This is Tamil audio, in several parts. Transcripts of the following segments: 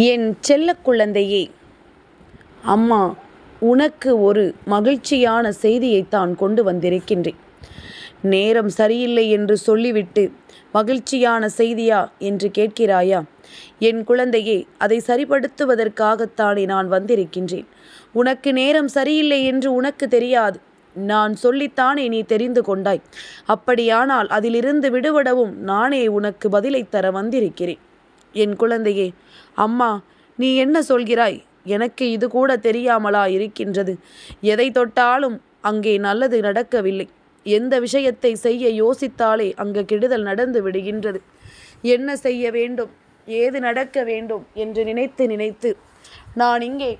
என் செல்ல குழந்தையே அம்மா உனக்கு ஒரு மகிழ்ச்சியான செய்தியைத்தான் கொண்டு வந்திருக்கின்றேன். நேரம் சரியில்லை என்று சொல்லிவிட்டு மகிழ்ச்சியான செய்தியா என்று கேட்கிறாயா? என் குழந்தையே அதை சரிப்படுத்துவதற்காகத்தானே நான் வந்திருக்கின்றேன். உனக்கு நேரம் சரியில்லை என்று உனக்கு தெரியாது. நான் சொல்லித்தானே நீ தெரிந்து கொண்டாய். அப்படியானால் அதிலிருந்து விடுபடவும் நானே உனக்கு பதிலை தர வந்திருக்கிறேன். என் குழந்தையே அம்மா நீ என்ன சொல்கிறாய்? எனக்கு இது கூட தெரியாமலா இருக்கின்றது. எதை தொட்டாலும் அங்கே நல்லது நடக்கவில்லை. எந்த விஷயத்தை செய்ய யோசித்தாலே அங்கு கெடுதல் நடந்து விடுகின்றது. என்ன செய்ய வேண்டும்? ஏது நடக்க வேண்டும்? என்று நினைத்து நினைத்து நான் இங்கே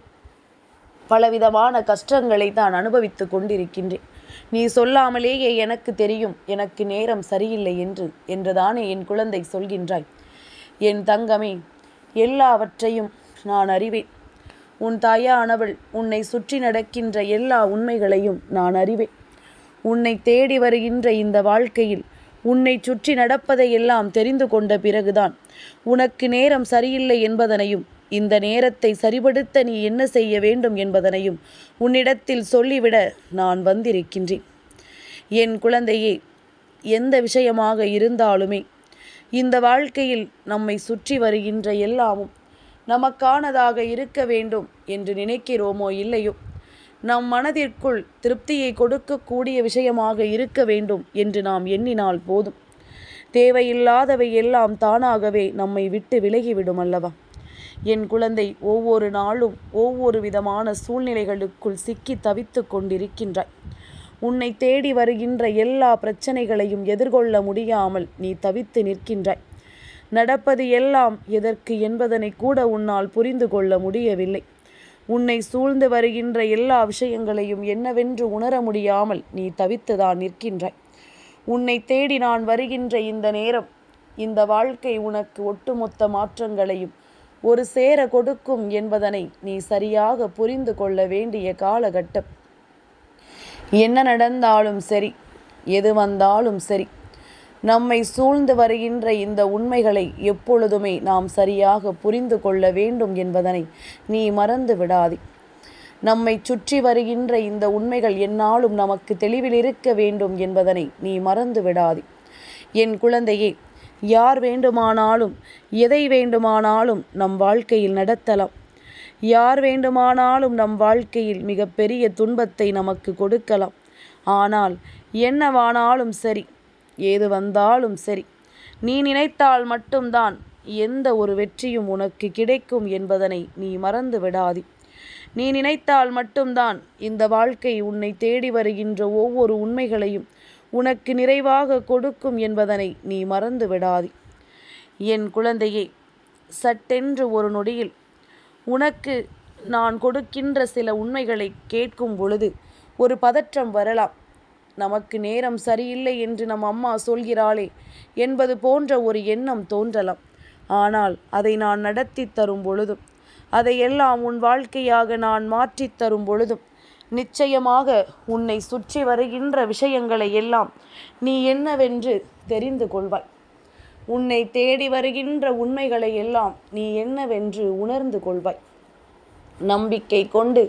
பலவிதமான கஷ்டங்களை தான் அனுபவித்து கொண்டிருக்கின்றேன். நீ சொல்லாமலேயே எனக்கு தெரியும் எனக்கு நேரம் சரியில்லை என்று என்றுதானே என் குழந்தை சொல்கின்றாய். என் தங்கமே எல்லாவற்றையும் நான் அறிவேன். உன் தாயானவள் உன்னை சுற்றி நடக்கின்ற எல்லா உண்மைகளையும் நான் அறிவேன். உன்னை தேடி வருகின்ற இந்த வாழ்க்கையில் உன்னை சுற்றி நடப்பதையெல்லாம் தெரிந்து கொண்ட பிறகுதான் உனக்கு நேரம் சரியில்லை என்பதனையும் இந்த நேரத்தை சரிபடுத்த நீ என்ன செய்ய வேண்டும் என்பதனையும் உன்னிடத்தில் சொல்லிவிட நான் வந்திருக்கின்றேன். என் குழந்தையே எந்த விஷயமாக இருந்தாலுமே இந்த வாழ்க்கையில் நம்மை சுற்றி வருகின்ற எல்லாமும் நமக்கானதாக இருக்க வேண்டும் என்று நினைக்கிறோமோ இல்லையோ? நம் மனதிற்குள் திருப்தியை கொடுக்கக்கூடிய விஷயமாக இருக்க வேண்டும் என்று நாம் எண்ணினால் போதும். தேவையில்லாதவை எல்லாம் தானாகவே நம்மை விட்டு விலகிவிடும் அல்லவா? என் குழந்தை ஒவ்வொரு நாளும் ஒவ்வொரு விதமான சூழ்நிலைகளுக்குள் சிக்கி தவித்து கொண்டிருக்கின்றாய். உன்னை தேடி வருகின்ற எல்லா பிரச்சனைகளையும் எதிர்கொள்ள முடியாமல் நீ தவித்து நிற்கின்றாய். நடப்பது எல்லாம் எதற்கு என்பதனை கூட உன்னால் புரிந்து கொள்ள முடியவில்லை. உன்னை சூழ்ந்து வருகின்ற எல்லா விஷயங்களையும் என்னவென்று உணர முடியாமல் நீ தவித்துதான் நிற்கின்றாய். உன்னை தேடி நான் வருகின்ற இந்த நேரம் இந்த வாழ்க்கை உனக்கு ஒட்டுமொத்த மாற்றங்களையும் ஒரு சேர கொடுக்கும் என்பதனை நீ சரியாக புரிந்து கொள்ள வேண்டிய காலகட்டம். என்ன நடந்தாலும் சரி எது வந்தாலும் சரி நம்மை சூழ்ந்து வருகின்ற இந்த உண்மைகளை எப்பொழுதுமே நாம் சரியாக புரிந்து கொள்ள வேண்டும் என்பதனை நீ மறந்து விடாதே. நம்மை சுற்றி வருகின்ற இந்த உண்மைகள் என்னாலும் நமக்கு தெளிவில் இருக்க வேண்டும் என்பதனை நீ மறந்து விடாதே. என் குழந்தையே யார் வேண்டுமானாலும் எதை வேண்டுமானாலும் நம் வாழ்க்கையில் நடத்தலாம். யார் வேண்டுமானாலும் நம் வாழ்க்கையில் மிகப்பெரிய துன்பத்தை நமக்கு கொடுக்கலாம். ஆனால் என்னவானாலும் சரி ஏது வந்தாலும் சரி நீ நினைத்தால் மட்டும்தான் எந்த ஒரு வெற்றியும் உனக்கு கிடைக்கும் என்பதனை நீ மறந்து விடாதே. நீ நினைத்தால் மட்டும்தான் இந்த வாழ்க்கை உன்னை தேடி வருகின்ற ஒவ்வொரு உண்மைகளையும் உனக்கு நிறைவாக கொடுக்கும் என்பதனை நீ மறந்து விடாதே. என் குழந்தையே சட்டென்று ஒரு நொடியில் உனக்கு நான் கொடுக்கின்ற சில உண்மைகளை கேட்கும் பொழுது ஒரு பதற்றம் வரலாம். நமக்கு நேரம் சரியில்லை என்று நம் அம்மா சொல்கிறாளே என்பது போன்ற ஒரு எண்ணம் தோன்றலாம். ஆனால் அதை நான் நடத்தி தரும் பொழுதும் அதையெல்லாம் உன் வாழ்க்கையாக நான் மாற்றித் தரும் பொழுதும் நிச்சயமாக உன்னை சுற்றி வருகின்ற விஷயங்களை எல்லாம் நீ என்னவென்று தெரிந்து கொள்வாய். உன்னை தேடி வருகின்ற உண்மைகளை எல்லாம் நீ என்னவென்று உணர்ந்து கொள்வாய். நம்பிக்கை கொண்டு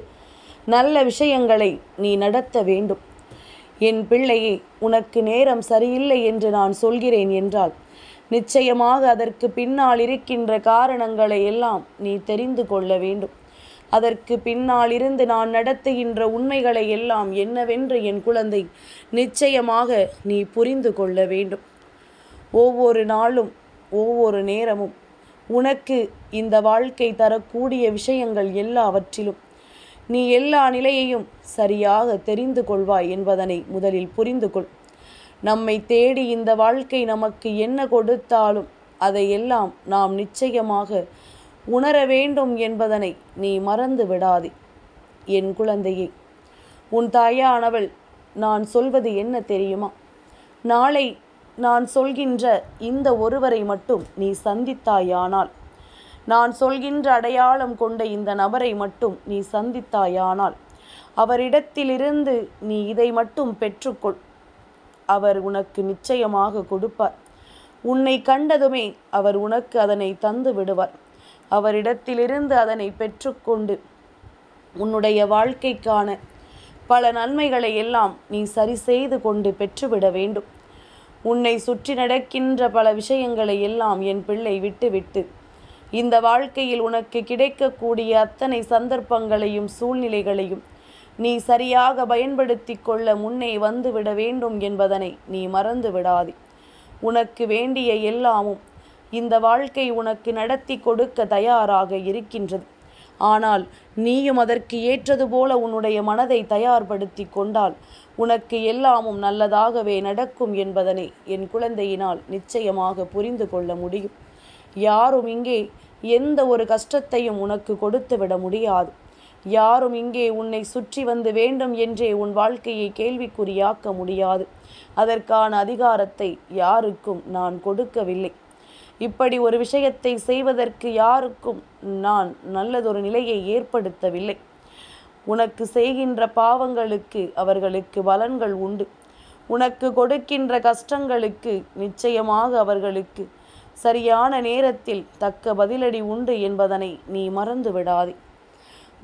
நல்ல விஷயங்களை நீ நடத்த வேண்டும். என் பிள்ளையே உனக்கு நேரம் சரியில்லை என்று நான் சொல்கிறேன் என்றால் நிச்சயமாக அதற்கு பின்னால் இருக்கின்ற காரணங்களை எல்லாம் நீ தெரிந்து கொள்ள வேண்டும். அதற்கு பின்னால் இருந்து நான் நடத்துகின்ற உண்மைகளை எல்லாம் என்னவென்று என் குழந்தை நிச்சயமாக நீ புரிந்து கொள்ள வேண்டும். ஒவ்வொரு நாளும் ஒவ்வொரு நேரமும் உனக்கு இந்த வாழ்க்கை தரக்கூடிய விஷயங்கள் எல்லாவற்றிலும். நீ எல்லா நிலையையும் சரியாக தெரிந்து கொள்வாய் என்பதனை முதலில் புரிந்து கொள் நம்மை தேடி இந்த வாழ்க்கை நமக்கு என்ன கொடுத்தாலும் அதையெல்லாம் நாம் நிச்சயமாக உணர வேண்டும் என்பதனை நீ மறந்து விடாதே. என் குழந்தையே உன் தாயானவள் நான் சொல்வது என்ன தெரியுமா? நாளை நான் சொல்கின்ற இந்த ஒருவரை மட்டும் நீ சந்தித்தாயானால். நான் சொல்கின்ற அடையாளம் கொண்ட இந்த நபரை மட்டும் நீ சந்தித்தாயானால். அவரிடத்திலிருந்து நீ இதை மட்டும் பெற்றுக்கொள். அவர் உனக்கு நிச்சயமாக கொடுப்பார். உன்னை கண்டதுமே அவர் உனக்கு அதனை தந்து விடுவார். அவரிடத்திலிருந்து அதனை பெற்றுக்கொண்டு உன்னுடைய வாழ்க்கைக்கான பல நன்மைகளை எல்லாம் நீ சரி செய்து கொண்டு பெற்றுவிட வேண்டும். உன்னை சுற்றி நடக்கின்ற பல விஷயங்களை எல்லாம் என் பிள்ளை விட்டுவிட்டு. இந்த வாழ்க்கையில் உனக்கு கிடைக்கக்கூடிய அத்தனை சந்தர்ப்பங்களையும் சூழ்நிலைகளையும் நீ சரியாக பயன்படுத்தி கொள்ள முன்னே வந்துவிட வேண்டும் என்பதனை நீ மறந்து விடாதே. உனக்கு வேண்டிய எல்லாமும் இந்த வாழ்க்கை உனக்கு நடத்தி கொடுக்க தயாராக இருக்கின்றது. ஆனால் நீயும் அதற்கு ஏற்றது போல உன்னுடைய மனதை தயார்படுத்தி கொண்டால் உனக்கு எல்லாமும் நல்லதாகவே நடக்கும் என்பதனை என் குழந்தையினால் நிச்சயமாக புரிந்து கொள்ள முடியும். யாரும் இங்கே எந்த ஒரு கஷ்டத்தையும் உனக்கு கொடுத்து விட முடியாது. யாரும் இங்கே உன்னை சுற்றி வந்து வேண்டும் என்றே உன் வாழ்க்கையை கேள்விக்குறியாக்க முடியாது. அதற்கான அதிகாரத்தை யாருக்கும் நான் கொடுக்கவில்லை. இப்படி ஒரு விஷயத்தை செய்வதற்கு யாருக்கும் நான் நல்லதொரு நிலையை ஏற்படுத்தவில்லை. உனக்கு செய்கின்ற பாவங்களுக்கு அவர்களுக்கு பலன்கள் உண்டு. உனக்கு கொடுக்கின்ற கஷ்டங்களுக்கு நிச்சயமாக அவர்களுக்கு சரியான நேரத்தில் தக்க பதிலடி உண்டு என்பதனை நீ மறந்து விடாதே.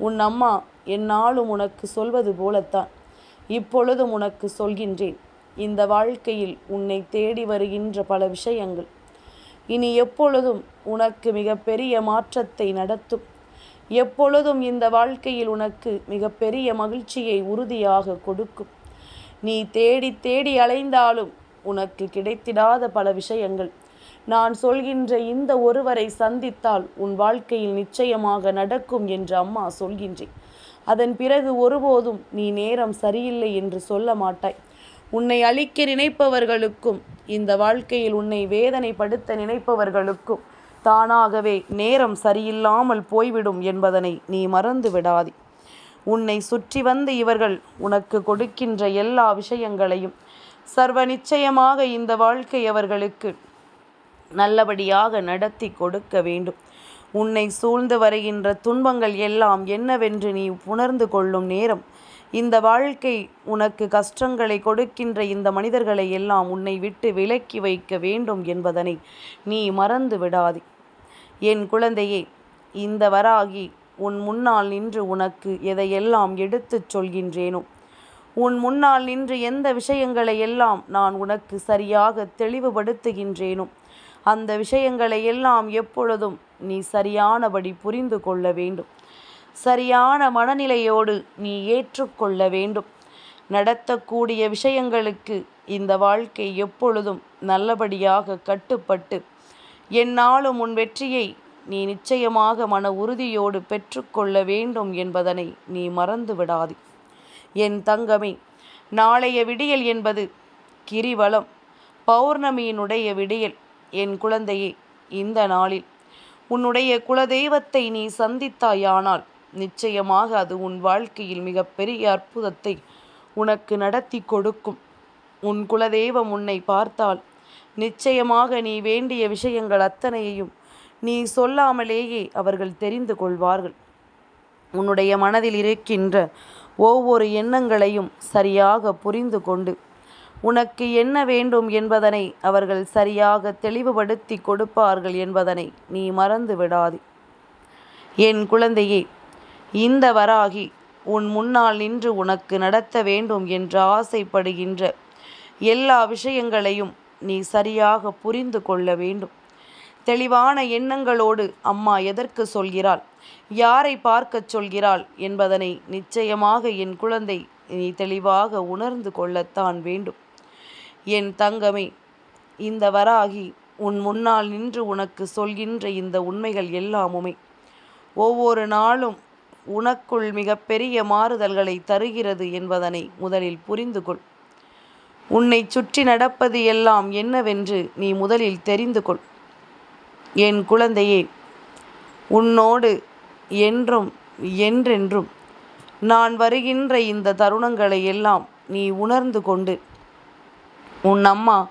உன் அம்மா என்னாலும் உனக்கு சொல்வது போலத்தான். இப்பொழுதும் உனக்கு சொல்கின்றேன். இந்த வாழ்க்கையில் உன்னை தேடி வருகின்ற பல விஷயங்கள். இனி எப்பொழுதும் உனக்கு மிகப்பெரிய மாற்றத்தை நடத்தும். எப்பொழுதும் இந்த வாழ்க்கையில் உனக்கு மிகப்பெரிய மகிழ்ச்சியை உறுதியாக கொடுக்கும். நீ தேடி தேடி அலைந்தாலும் உனக்கு கிடைத்திடாத பல விஷயங்கள். நான் சொல்கின்ற இந்த ஒருவரை சந்தித்தால் உன் வாழ்க்கையில் நிச்சயமாக நடக்கும் என்று அம்மா சொல்கின்றேன். அதன் பிறகு ஒருபோதும் நீ நேரம் சரியில்லை என்று சொல்ல மாட்டாய். உன்னை அழிக்க நினைப்பவர்களுக்கும் இந்த வாழ்க்கையில் உன்னை வேதனைப்படுத்த நினைப்பவர்களுக்கும் தானாகவே நேரம் சரியில்லாமல் போய்விடும் என்பதனை நீ மறந்து விடாதே. உன்னை சுற்றி வந்து இவர்கள் உனக்கு கொடுக்கின்ற எல்லா விஷயங்களையும் சர்வ நிச்சயமாக இந்த வாழ்க்கை அவர்களுக்கு நல்லபடியாக நடத்தி கொடுக்க வேண்டும். உன்னை சூழ்ந்து வருகின்ற துன்பங்கள் எல்லாம் என்னவென்று நீ உணர்ந்து கொள்ளும் நேரம். இந்த வாழ்க்கை உனக்கு கஷ்டங்களை கொடுக்கின்ற இந்த மனிதர்களை எல்லாம் உன்னை விட்டு விலக்கி வைக்க வேண்டும் என்பதனை நீ மறந்து விடாதே. என் குழந்தையே இந்த வராகி உன் முன்னால் நின்று உனக்கு எதையெல்லாம் எடுத்துச் சொல்கின்றேனோ உன் முன்னால் நின்று எந்த விஷயங்களை எல்லாம் நான் உனக்கு சரியாக தெளிவுபடுத்துகின்றேனோ அந்த விஷயங்களை எல்லாம் எப்பொழுதும் நீ சரியானபடி புரிந்து கொள்ள வேண்டும். சரியான மனநிலையோடு நீ ஏற்றுக்கொள்ள வேண்டும். நடத்தக்கூடிய விஷயங்களுக்கு இந்த வாழ்க்கை எப்பொழுதும் நல்லபடியாக கட்டுப்பட்டு என்னாலும் உன் வெற்றியை நீ நிச்சயமாக மன உறுதியோடு பெற்றுக்கொள்ள வேண்டும் என்பதனை நீ மறந்து விடாது. என் தங்கமே நாளைய விடியல் என்பது கிரிவலம். பௌர்ணமியினுடைய விடியல். என் குழந்தையே இந்த நாளில் உன்னுடைய குலதெய்வத்தை நீ சந்தித்தாயானால் நிச்சயமாக அது உன் வாழ்க்கையில் மிகப்பெரிய அற்புதத்தை உனக்கு நடத்தி கொடுக்கும். உன் குலதெய்வம் உன்னை பார்த்தால் நிச்சயமாக நீ வேண்டிய விஷயங்கள் அத்தனையையும் நீ சொல்லாமலேயே அவர்கள் தெரிந்து கொள்வார்கள். உன்னுடைய மனதில் இருக்கின்ற ஒவ்வொரு எண்ணங்களையும் சரியாக புரிந்து கொண்டு உனக்கு என்ன வேண்டும் என்பதனை அவர்கள் சரியாக தெளிவுபடுத்தி கொடுப்பார்கள் என்பதனை நீ மறந்து விடாதே. என் குழந்தையே இந்த வராகி உன் முன்னால் நின்று உனக்கு நடத்த வேண்டும் என்று ஆசைப்படுகின்ற எல்லா விஷயங்களையும் நீ சரியாக புரிந்து கொள்ள வேண்டும். தெளிவான எண்ணங்களோடு அம்மா எதற்கு சொல்கிறாள்? யாரை பார்க்கச் சொல்கிறாள் என்பதனை நிச்சயமாக என் குழந்தை நீ தெளிவாக உணர்ந்து கொள்ளத்தான் வேண்டும். என் தங்கமே இந்த வராகி உன் முன்னால் நின்று உனக்கு சொல்கின்ற இந்த உண்மைகள் எல்லாமுமே ஒவ்வொரு நாளும் உனக்குள் மிகப்பெரிய மாறுதல்களை தருகிறது என்பதனை முதலில் புரிந்து கொள் உன்னை சுற்றி நடப்பது எல்லாம் என்னவென்று நீ முதலில் தெரிந்து கொள். என் குழந்தையே உன்னோடு என்றும் என்றென்றும் நான் வருகின்ற இந்த தருணங்களை எல்லாம் நீ உணர்ந்து கொண்டு உன் அம்மா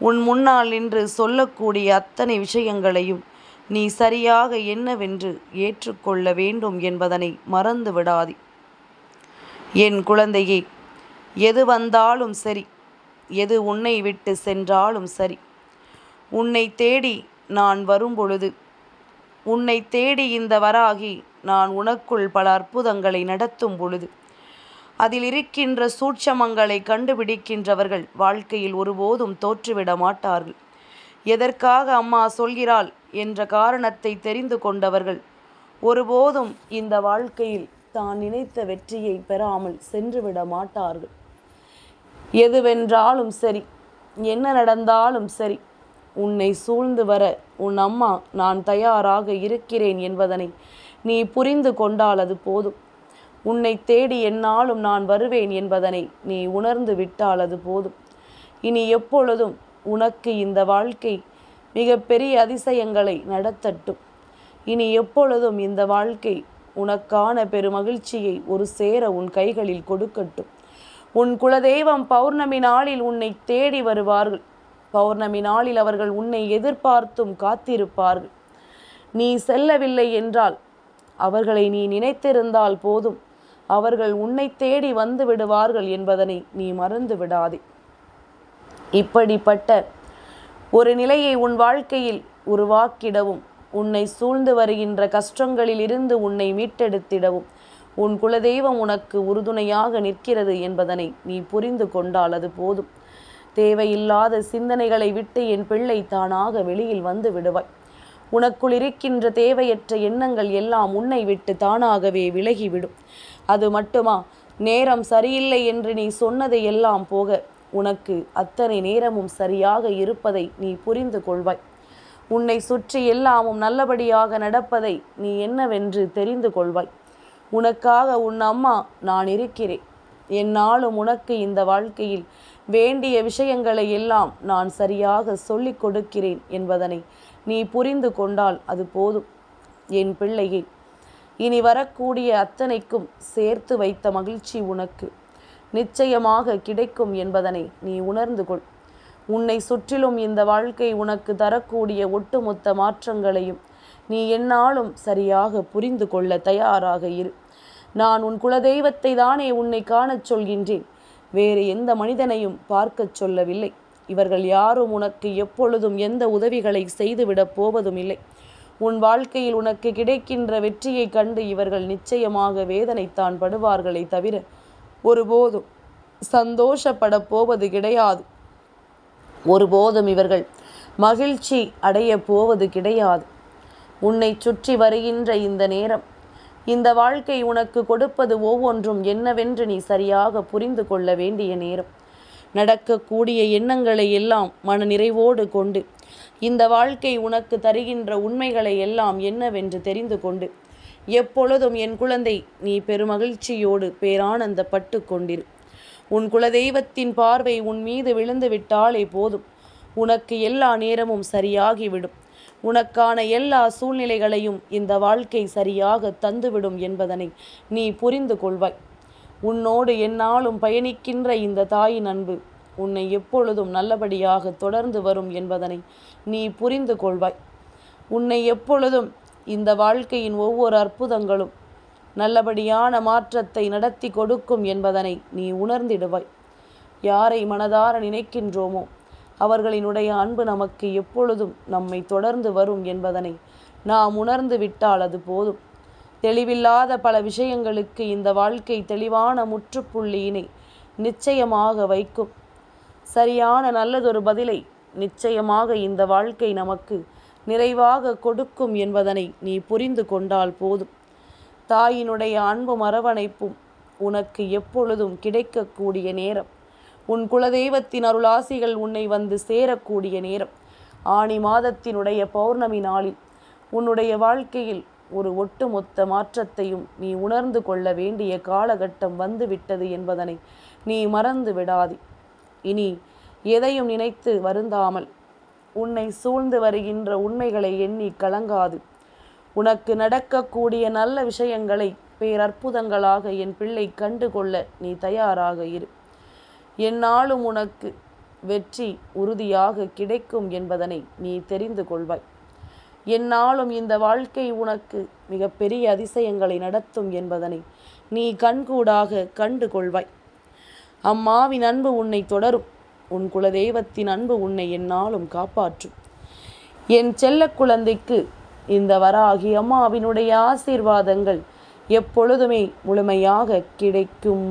உன் முன்னால் நின்று சொல்லக்கூடிய அத்தனை விஷயங்களையும் நீ சரியாக என்னவென்று ஏற்றுக்கொள்ள வேண்டும் என்பதனை மறந்து விடாதே என் குழந்தையே எது வந்தாலும் சரி எது உன்னை விட்டு சென்றாலும் சரி. உன்னை தேடி நான் வரும்பொழுது உன்னை தேடி இந்த வராகி நான் உனக்குள் பல அற்புதங்களை நடத்தும் பொழுது அதில் இருக்கின்ற சூட்சமங்களை கண்டுபிடிக்கின்றவர்கள் வாழ்க்கையில் ஒருபோதும் தோற்றுவிட மாட்டார்கள். எதற்காக அம்மா சொல்கிறாள் என்ற காரணத்தை தெரிந்து கொண்டவர்கள் ஒருபோதும் இந்த வாழ்க்கையில் தான் நினைத்த வெற்றியை பெறாமல் சென்றுவிட மாட்டார்கள். எதுவென்றாலும் சரி. என்ன நடந்தாலும் சரி. உன்னை சூழ்ந்து வர உன் அம்மா நான் தயாராக இருக்கிறேன் என்பதனை நீ புரிந்து கொண்டால் அது போதும். உன்னை தேடி என்னாலும் நான் வருவேன் என்பதனை நீ உணர்ந்து விட்டால் அது போதும். இனி எப்பொழுதும் உனக்கு இந்த வாழ்க்கை மிக பெரிய அதிசயங்களை நடத்தட்டும். இனி எப்பொழுதும் இந்த வாழ்க்கை உனக்கான பெருமகிழ்ச்சியை ஒரு சேர உன் கைகளில் கொடுக்கட்டும். உன் குலதெய்வம் பௌர்ணமி நாளில் உன்னை தேடி வருவார்கள். பௌர்ணமி நாளில் அவர்கள் உன்னை எதிர்பார்த்தும் காத்திருப்பார்கள். நீ செல்லவில்லை என்றால் அவர்களை நீ நினைத்திருந்தால் போதும். அவர்கள் உன்னை தேடி வந்து விடுவார்கள் என்பதனை நீ மறந்து விடாதே. இப்படிப்பட்ட ஒரு நிலையை உன் வாழ்க்கையில் உருவாக்கிடவும் உன்னை சூழ்ந்து வருகின்ற கஷ்டங்களில் இருந்து உன்னை மீட்டெடுத்திடவும் உன் குலதெய்வம் உனக்கு உறுதுணையாக நிற்கிறது என்பதனை நீ புரிந்து கொண்டால் அது போதும். தேவையில்லாத சிந்தனைகளை விட்டு என் பிள்ளை தானாக வெளியில் வந்து விடுவாய். உனக்குள் இருக்கின்ற தேவையற்ற எண்ணங்கள் எல்லாம் உன்னை விட்டு தானாகவே விலகிவிடும். அது மட்டுமா? நேரம் சரியில்லை என்று நீ சொன்னதை எல்லாம் போக உனக்கு அத்தனை நேரமும் சரியாக இருப்பதை நீ புரிந்து கொள்வாய். உன்னை சுற்றி எல்லாமும் நல்லபடியாக நடப்பதை நீ என்னவென்று தெரிந்து கொள்வாய். உனக்காக உன் அம்மா நான் இருக்கிறேன். என்னாலும் உனக்கு இந்த வாழ்க்கையில் வேண்டிய விஷயங்களை எல்லாம் நான் சரியாக சொல்லிக் கொடுக்கிறேன் என்பதனை நீ புரிந்து கொண்டால் அது போதும். என் பிள்ளையே இனி வரக்கூடிய அத்தனைக்கும் சேர்த்து வைத்த மகிழ்ச்சி உனக்கு நிச்சயமாக கிடைக்கும் என்பதனை நீ உணர்ந்து கொள். உன்னை சுற்றிலும் இந்த வாழ்க்கை உனக்கு தரக்கூடிய ஒட்டுமொத்த மாற்றங்களையும் நீ என்னாலும் சரியாக புரிந்து கொள்ள தயாராக இரு. நான் உன் குலதெய்வத்தை தானே உன்னை காணச் சொல்கின்றேன். வேறு எந்த மனிதனையும் பார்க்கச் சொல்லவில்லை. இவர்கள் யாரும் உனக்கு எப்பொழுதும் எந்த உதவிகளை செய்துவிடப் போவதும் இல்லை உன் வாழ்க்கையில் உனக்கு கிடைக்கின்ற வெற்றியை கண்டு இவர்கள் நிச்சயமாக வேதனைத்தான் படுவார்களே தவிர ஒருபோதும் சந்தோஷப்பட போவது கிடையாது. ஒருபோதும் இவர்கள் மகிழ்ச்சி அடைய போவது கிடையாது. உன்னை சுற்றி வருகின்ற இந்த நேரம். இந்த வாழ்க்கை உனக்கு கொடுப்பது ஒவ்வொன்றும் என்னவென்று நீ சரியாக புரிந்து கொள்ள வேண்டிய நேரம். நடக்கக்கூடிய எண்ணங்களை எல்லாம் மன நிறைவோடு கொண்டு இந்த வாழ்க்கை உனக்கு தருகின்ற உண்மைகளை எல்லாம் என்னவென்று தெரிந்து கொண்டு எப்பொழுதும் என் குழந்தை நீ பெருமகிழ்ச்சியோடு பேரானந்தப்பட்டு கொண்டிரு. உன் குலதெய்வத்தின் பார்வை உன் மீது விழுந்து விட்டாலே போதும். உனக்கு எல்லா நேரமும் சரியாகிவிடும். உனக்கான எல்லா சூழ்நிலைகளையும் இந்த வாழ்க்கை சரியாக தந்துவிடும் என்பதனை நீ புரிந்து கொள்வாய். உன்னோடு என்னாலும் பயணிக்கின்ற இந்த தாயின் அன்பு உன்னை எப்பொழுதும் நல்லபடியாக தொடர்ந்து வரும் என்பதனை நீ புரிந்து கொள்வாய். உன்னை எப்பொழுதும் இந்த வாழ்க்கையின் ஒவ்வொரு அற்புதங்களும் நல்லபடியான மாற்றத்தை நடத்தி கொடுக்கும் என்பதனை நீ உணர்ந்திடுவாய். யாரை மனதார நினைக்கின்றோமோ அவர்களினுடைய அன்பு நமக்கு எப்பொழுதும் நம்மை தொடர்ந்து வரும் என்பதனை நாம் உணர்ந்து விட்டால் அது போதும். தெளிவில்லாத பல விஷயங்களுக்கு இந்த வாழ்க்கை தெளிவான முற்றுப்புள்ளியினை நிச்சயமாக வைக்கும். சரியான நல்லதொரு பதிலை நிச்சயமாக இந்த வாழ்க்கை நமக்கு நிறைவாக கொடுக்கும் என்பதனை நீ புரிந்து கொண்டால் போதும். தாயினுடைய அன்பும் அரவணைப்பும் உனக்கு எப்பொழுதும் கிடைக்கக்கூடிய நேரம். உன் குலதெய்வத்தின் அருளாசிகள் உன்னை வந்து சேரக்கூடிய நேரம். ஆணி மாதத்தினுடைய பௌர்ணமி நாளில் உன்னுடைய வாழ்க்கையில் ஒரு ஒட்டுமொத்த மாற்றத்தையும் நீ உணர்ந்து கொள்ள வேண்டிய காலகட்டம் வந்துவிட்டது என்பதனை நீ மறந்து விடாது. இனி எதையும் நினைத்து வருந்தாமல் உன்னை சூழ்ந்து வருகின்ற உண்மைகளை எண்ணி கலங்காது. உனக்கு நடக்கக்கூடிய நல்ல விஷயங்களை பேரற்புதங்களாக என் பிள்ளை கண்டுகொள்ள நீ தயாராக இரு. எந்நாளும் உனக்கு வெற்றி உறுதியாக கிடைக்கும் என்பதனை நீ தெரிந்து கொள்வாய். என்னாலும் இந்த வாழ்க்கை உனக்கு மிகப்பெரிய அதிசயங்களை நடத்தும் என்பதனை நீ கண்கூடாக கண்டு கொள்வாய். அம்மாவின் அன்பு உன்னை தொடரும். உன் குலதெய்வத்தின் அன்பு உன்னை என்னாலும் காப்பாற்றும். என் செல்ல குழந்தைக்கு இந்த வராகி அம்மாவினுடைய ஆசீர்வாதங்கள் எப்பொழுதுமே முழுமையாக கிடைக்கும்.